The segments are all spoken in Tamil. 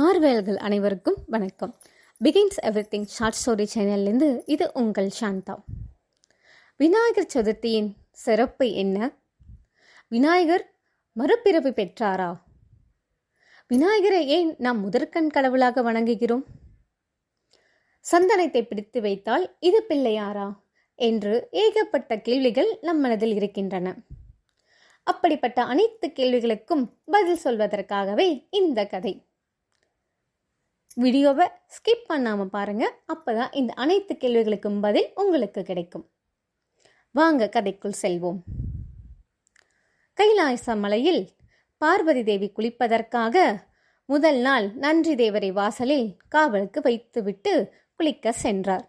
பார்வையாளர்கள் அனைவருக்கும் வணக்கம். Begins everything short story சேனல்லேருந்து இது உங்கள் சாந்தா. விநாயகர் சதுர்த்தியின் சிறப்பு என்ன? விநாயகர் மறுபிறவி பெற்றாரா? விநாயகரை ஏன் நாம் முதற்கண் கடவுளாக வணங்குகிறோம்? சந்தனத்தை பிடித்து வைத்தால் இது பிள்ளையாரா? என்று ஏகப்பட்ட கேள்விகள் நம் மனதில் இருக்கின்றன. அப்படிப்பட்ட அனைத்து கேள்விகளுக்கும் பதில் சொல்வதற்காகவே இந்த கதை. வீடியோவை ஸ்கிப் பண்ணாமல் பாருங்கள் அப்போ தான் இந்த அனைத்து கேள்விகளுக்கும் பதில் உங்களுக்கு கிடைக்கும். வாங்க கதைக்குள் செல்வோம். கைலாச மலையில் பார்வதி தேவி குளிப்பதற்காக முதல் நாள் நன்றி தேவரை வாசலில் காவலுக்கு வைத்துவிட்டு குளிக்க சென்றார்.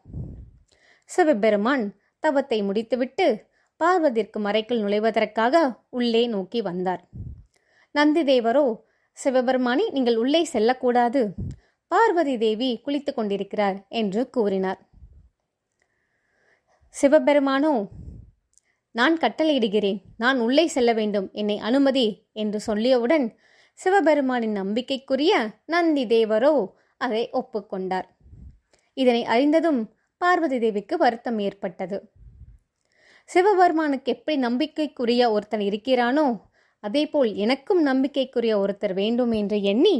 சிவபெருமான் தவத்தை முடித்துவிட்டு பார்வதிற்கு மறைக்குள் நுழைவதற்காக உள்ளே நோக்கி வந்தார். நந்தி தேவரோ சிவபெருமானி நீங்கள் உள்ளே செல்லக்கூடாது. பார்வதி தேவி குளித்து கொண்டிருக்கிறார் என்று கூறினார். சிவபெருமானோ நான் கட்டளையிடுகிறேன். நான் உள்ளே செல்ல வேண்டும். என்னை அனுமதி என்று சொல்லியவுடன் சிவபெருமானின் நம்பிக்கைக்குரிய நந்தி தேவரோ அதை ஒப்புக்கொண்டார் இதனை அறிந்ததும் பார்வதி தேவிக்கு வருத்தம் ஏற்பட்டது. சிவபெருமானுக்கு எப்படி நம்பிக்கைக்குரிய ஒருத்தன் இருக்கிறானோ அதேபோல் எனக்கும் நம்பிக்கைக்குரிய ஒருத்தர் வேண்டும் என்று எண்ணி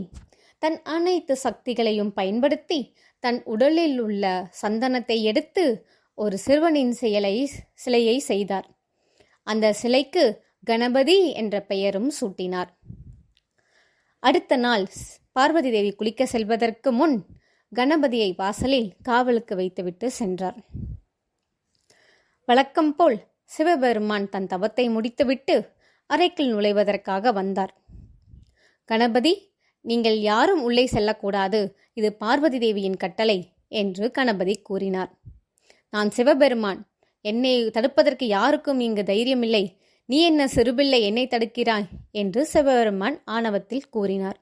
தன் அனைத்து சக்திகளையும் பயன்படுத்தி தன் உடலில் உள்ள சந்தனத்தை எடுத்து ஒரு சிறுவனின் செயலை சிலையை செய்தார். அந்த சிலைக்கு கணபதி என்ற பெயரும் சூட்டினார். அடுத்த நாள் பார்வதி தேவி குளிக்க செல்வதற்கு முன் கணபதியை வாசலில் காவலுக்கு வைத்துவிட்டு சென்றார். வழக்கம் போல் சிவபெருமான் தன் தவத்தை முடித்துவிட்டு அறைக்குள் நுழைவதற்காக வந்தார். கணபதி நீங்கள் யாரும் உள்ளே செல்லக்கூடாது. இது பார்வதி தேவியின் கட்டளை என்று கணபதி கூறினார். நான் சிவபெருமான். என்னை தடுப்பதற்கு யாருக்கும் இங்கு தைரியமில்லை. நீ என்ன சிறுபிள்ளை என்னை தடுக்கிறாய் என்று சிவபெருமான் ஆணவத்தில் கூறினார்.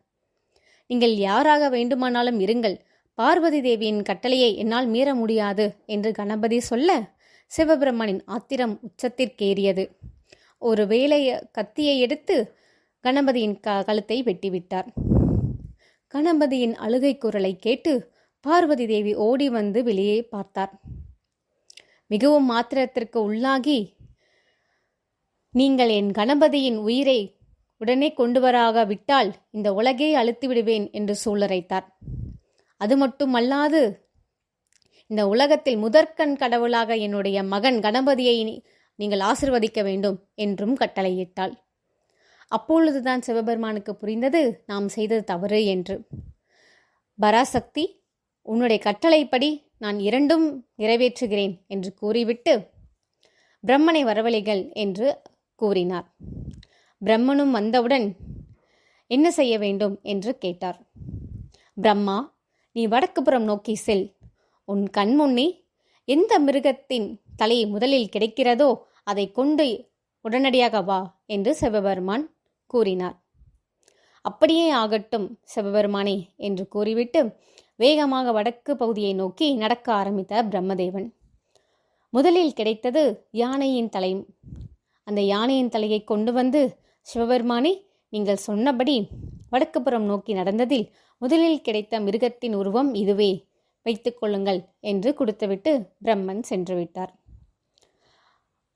நீங்கள் யாராக வேண்டுமானாலும் இருங்கள். பார்வதி தேவியின் கட்டளையை என்னால் மீற முடியாது என்று கணபதி சொல்ல சிவபெருமானின் ஆத்திரம் உச்சத்திற்கேறியது. ஒரு வேலைய கத்தியை எடுத்து கணபதியின் க கழுத்தை வெட்டிவிட்டார். கணபதியின் அழுகை குரலை கேட்டு பார்வதி தேவி ஓடி வந்து வெளியே பார்த்தார். மிகவும் மாத்திரத்திற்கு உள்ளாகி நீங்கள் என் கணபதியின் உயிரை உடனே கொண்டு வராக விட்டால் இந்த உலகே அழுத்து விடுவேன் என்று சூளுரைத்தார். அது மட்டுமல்லாது இந்த உலகத்தில் முதற்கண் கடவுளாக என்னுடைய மகன் கணபதியை நீங்கள் ஆசிர்வதிக்க வேண்டும் என்றும் கட்டளையிட்டாள். அப்பொழுதுதான் சிவபெருமானுக்கு புரிந்தது நாம் செய்தது தவறு என்று. பராசக்தி உன்னுடைய கட்டளைப்படி நான் இரண்டும் நிறைவேற்றுகிறேன் என்று கூறிவிட்டு பிரம்மனை வரவழைகள் என்று கூறினார். பிரம்மனும் வந்தவுடன் என்ன செய்ய வேண்டும்? என்று கேட்டார். பிரம்மா நீ வடக்குப்புறம் நோக்கி செல். உன் கண்முன்னே எந்த மிருகத்தின் தலை முதலில் கிடைக்கிறதோ அதை கொண்டு உடனடியாக வா என்று சிவபெருமான் கூறினார். அப்படியே ஆகட்டும் சிவபெருமானே என்று கூறிவிட்டு வேகமாக வடக்கு பகுதியை நோக்கி நடக்க ஆரம்பித்த பிரம்மதேவன். முதலில் கிடைத்தது யானையின் தலை அந்த யானையின் தலையை கொண்டு வந்து சிவபெருமானே நீங்கள் சொன்னபடி வடக்குப்புறம் நோக்கி நடந்ததில் முதலில் கிடைத்த மிருகத்தின் உருவம் இதுவே வைத்துக்கொள்ளுங்கள் என்று கொடுத்துவிட்டு பிரம்மன் சென்று விட்டார்.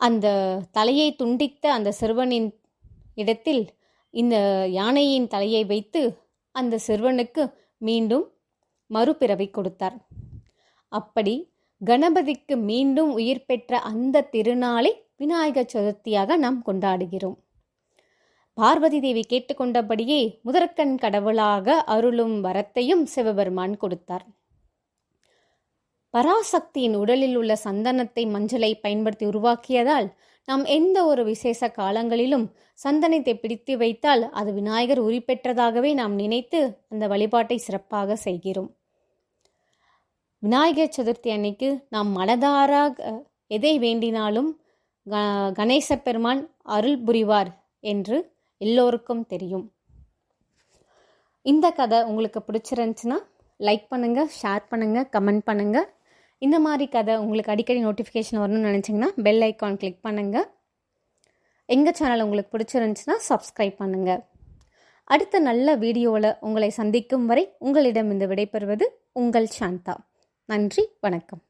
அந்த தலையை துண்டித்த அந்த சிறுவனின் இடத்தில் இந்த யானையின் தலையை வைத்து அந்த சிறுவனுக்கு மீண்டும் மறுபிறவை கொடுத்தார். அப்படி கணபதிக்கு மீண்டும் உயிர் பெற்ற அந்த திருநாளை விநாயகர் சதுர்த்தியாக நாம் கொண்டாடுகிறோம். பார்வதி தேவி கேட்டுக்கொண்டபடியே முதற்கண் கடவுளாக அருளும் வரத்தையும் சிவபெருமான் கொடுத்தார். பராசக்தியின் உடலில் உள்ள சந்தனத்தை மஞ்சளை பயன்படுத்தி உருவாக்கியதால் நாம் எந்த ஒரு விசேஷ காலங்களிலும் சந்தனத்தை பிடித்து வைத்தால் அது விநாயகர் உரி பெற்றதாகவே நாம் நினைத்து அந்த வழிபாட்டை சிறப்பாக செய்கிறோம். விநாயகர் சதுர்த்தி அன்னைக்கு நாம் மனதாராக எதை வேண்டினாலும் க கணேச பெருமான் அருள் புரிவார் என்று எல்லோருக்கும் தெரியும். இந்த கதை உங்களுக்கு பிடிச்சிருந்துச்சுன்னா லைக் பண்ணுங்கள் ஷேர் பண்ணுங்கள் கமெண்ட் பண்ணுங்கள் இந்த மாதிரி கதை உங்களுக்கு அடிக்கடி நோட்டிஃபிகேஷன் வரணும்னு நினச்சிங்கன்னா பெல் ஐக்கான் கிளிக் பண்ணுங்கள் எங்கள் சேனல் உங்களுக்கு பிடிச்சிருந்துச்சுன்னா சப்ஸ்கிரைப் பண்ணுங்கள் அடுத்த நல்ல வீடியோவில் உங்களை சந்திக்கும் வரை உங்களிடம் இந்த விடைபெறுவது உங்கள் சாந்தா. நன்றி வணக்கம்.